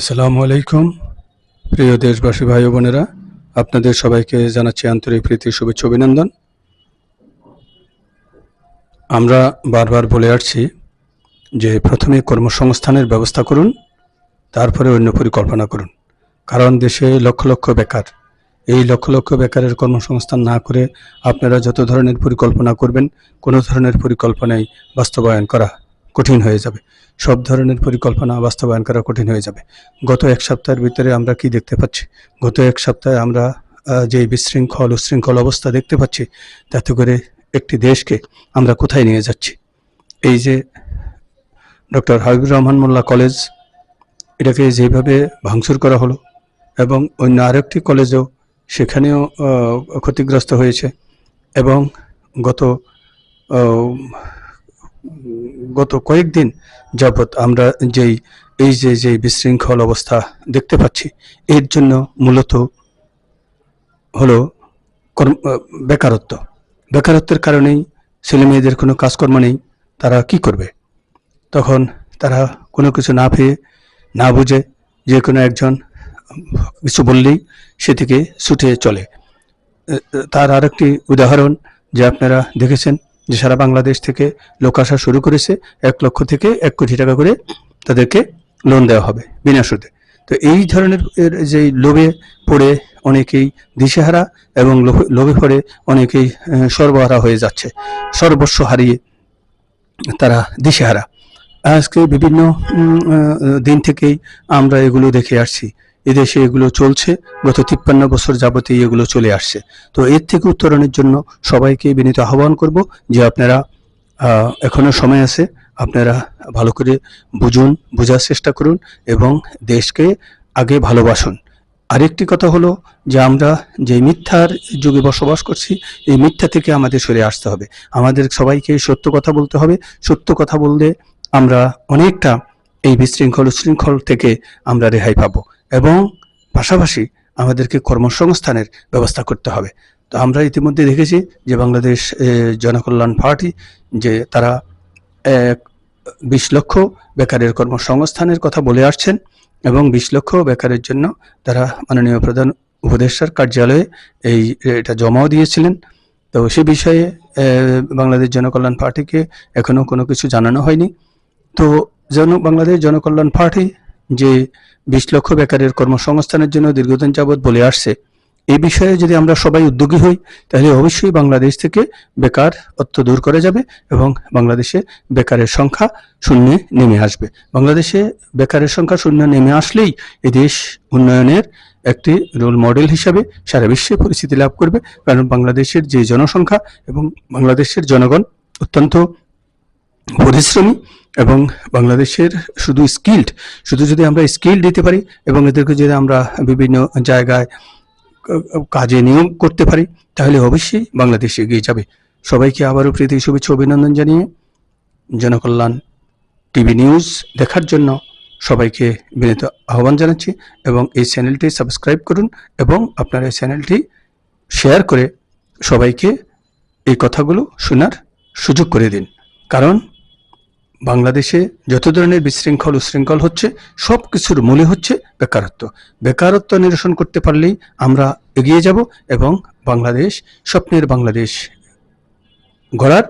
আসসালামু আলাইকুম। প্রিয় দেশবাসী ভাই বোনেরা, আপনাদের সবাইকে জানাচ্ছি আন্তরিক প্রীতি, শুভেচ্ছা, অভিনন্দন। আমরা বারবার বলে আসছি যে প্রথমে কর্মসংস্থানের ব্যবস্থা করুন, তারপরে অন্য পরিকল্পনা করুন। কারণ দেশে লক্ষ লক্ষ বেকার। এই লক্ষ লক্ষ বেকারের কর্মসংস্থান না করে আপনারা যত ধরনের পরিকল্পনা করবেন, কোনো ধরনের পরিকল্পনাই বাস্তবায়ন করা কঠিন হয়ে যাবে। সব ধরনের পরিকল্পনা বাস্তবায়ন করা কঠিন হয়ে যাবে। গত এক সপ্তাহের ভিতরে আমরা কি দেখতে পাচ্ছি? গত এক সপ্তাহে আমরা যে বিশৃঙ্খল উশৃঙ্খল অবস্থা দেখতে পাচ্ছি, তাতে করে একটি দেশকে আমরা কোথায় নিয়ে যাচ্ছি? এই যে ডক্টর হাবিবুর রহমান মোল্লা কলেজ, এটাকে যেভাবে ভাঙচুর করা হলো এবং অন্য আরেকটি কলেজেও সেখানেও ক্ষতিগ্রস্ত হয়েছে এবং গত গত কয়েকদিন যাবৎ আমরা যেই, এই যে যে বিশৃঙ্খল অবস্থা দেখতে পাচ্ছি, এর জন্য মূলত হলো বেকারত্ব। বেকারত্বের কারণেই ছেলে মেয়েদের কোনো কাজকর্ম নেই, তারা কি করবে? তখন তারা কোনো কিছু না পেয়ে, না বুঝে যে কোনো একজন কিছু বললেই সেটিকে ছুটে চলে। তার আরেকটি উদাহরণ যে আপনারা দেখেছেন যে সারা বাংলাদেশ থেকে লোক আসা শুরু করেছে, এক লক্ষ থেকে এক কোটি টাকা করে তাদেরকে লোন দেওয়া হবে বিনা সুদে। তো এই ধরনের যে লোভে পড়ে অনেকেই দিশেহারা এবং লোভে- পড়ে অনেকেই সর্বহারা হয়ে যাচ্ছে। সর্বস্ব হারিয়ে তারা দিশেহারা। আজকে বিভিন্ন দিন থেকেই আমরা এগুলো দেখে আসছি। এদেশে এগুলো চলছে। গত তিপ্পান্ন বছর যাবতে এগুলো চলে আসছে। তো এর থেকে উত্তরণের জন্য সবাইকে বিনীত আহ্বান করব যে আপনারা আহ, এখনও সময় আছে আপনারা ভালো করে বুঝুন বোঝার চেষ্টা করুন এবং দেশকে আগে ভালোবাসুন। আরেকটি কথা হলো যে আমরা যে মিথ্যার যুগে বসবাস করছি এই মিথ্যা থেকে আমাদের সরে আসতে হবে। আমাদের সবাইকে সত্য কথা বলতে হবে। সত্য কথা বললে আমরা অনেকটা এই বিশৃঙ্খল উশৃঙ্খল থেকে আমরা রেহাই পাবো। এবং পাশাপাশি আমাদেরকে কর্মসংস্থানের ব্যবস্থা করতে হবে। তো আমরা ইতিমধ্যে দেখেছি যে বাংলাদেশ জনকল্যাণ পার্টি যে তারা এক, বিশ লক্ষ বেকারের কর্মসংস্থানের কথা বলে আসছেন এবং বিশ লক্ষ বেকারের জন্য তারা মাননীয় প্রধান উপদেষ্টার কার্যালয়ে এই, এটা জমাও দিয়েছিলেন। তো সে বিষয়ে বাংলাদেশ জনকল্যাণ পার্টিকে এখনও কোনো কিছু জানানো হয়নি। তো জন, বাংলাদেশ জনকল্যাণ পার্টি যে বিশ লক্ষ বেকারের কর্মসংস্থানের জন্য দীর্ঘদিন যাবৎ বলে আসছে এই বিষয়ে যদি আমরা সবাই উদ্যোগী হই, তাহলে অবশ্যই বাংলাদেশ থেকে বেকার অর্থ দূর করা যাবে এবং বাংলাদেশে বেকারের সংখ্যা শূন্যে নেমে আসবে। বাংলাদেশে বেকারের সংখ্যা শূন্য নেমে আসলেই এই দেশ উন্নয়নের একটি রোল মডেল হিসাবে সারা বিশ্বে পরিচিতি লাভ করবে। কারণ বাংলাদেশের যে জনসংখ্যা এবং বাংলাদেশের জনগণ অত্যন্ত পরিশ্রমী এবং বাংলাদেশের শুধু স্কিল্ড শুধু যদি আমরা স্কিল দিতে পারি এবং এদেরকে যদি আমরা বিভিন্ন জায়গায় কাজে নিয়োগ করতে পারি, তাহলে অবশ্যই বাংলাদেশ এগিয়ে যাবে। সবাইকে আবারও প্রীতি, শুভেচ্ছা, অভিনন্দন জানিয়ে জনকল্যাণ টিভি নিউজ দেখার জন্য সবাইকে বিনীত আহ্বান জানাচ্ছি এবং এই চ্যানেলটি সাবস্ক্রাইব করুন এবং আপনার এই চ্যানেলটি শেয়ার করে সবাইকে এই কথাগুলো শোনার সুযোগ করে দিন। কারণ বাংলাদেশে যত ধরনের বিশৃঙ্খল উশৃঙ্খল হচ্ছে সব কিছুর মূলে হচ্ছে বেকারত্ব। বেকারত্ব নিরসন করতে পারলেই আমরা এগিয়ে যাব এবং বাংলাদেশ, স্বপ্নের বাংলাদেশ গড়ার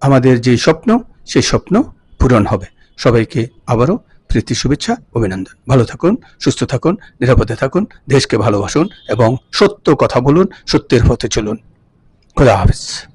আমাদের যে স্বপ্ন সেই স্বপ্ন পূরণ হবে। সবাইকে আবারও প্রীতি, শুভেচ্ছা, অভিনন্দন। ভালো থাকুন, সুস্থ থাকুন, নিরাপদে থাকুন, দেশকে ভালোবাসুন এবং সত্য কথা বলুন, সত্যের পথে চলুন। খোদা হাফিজ।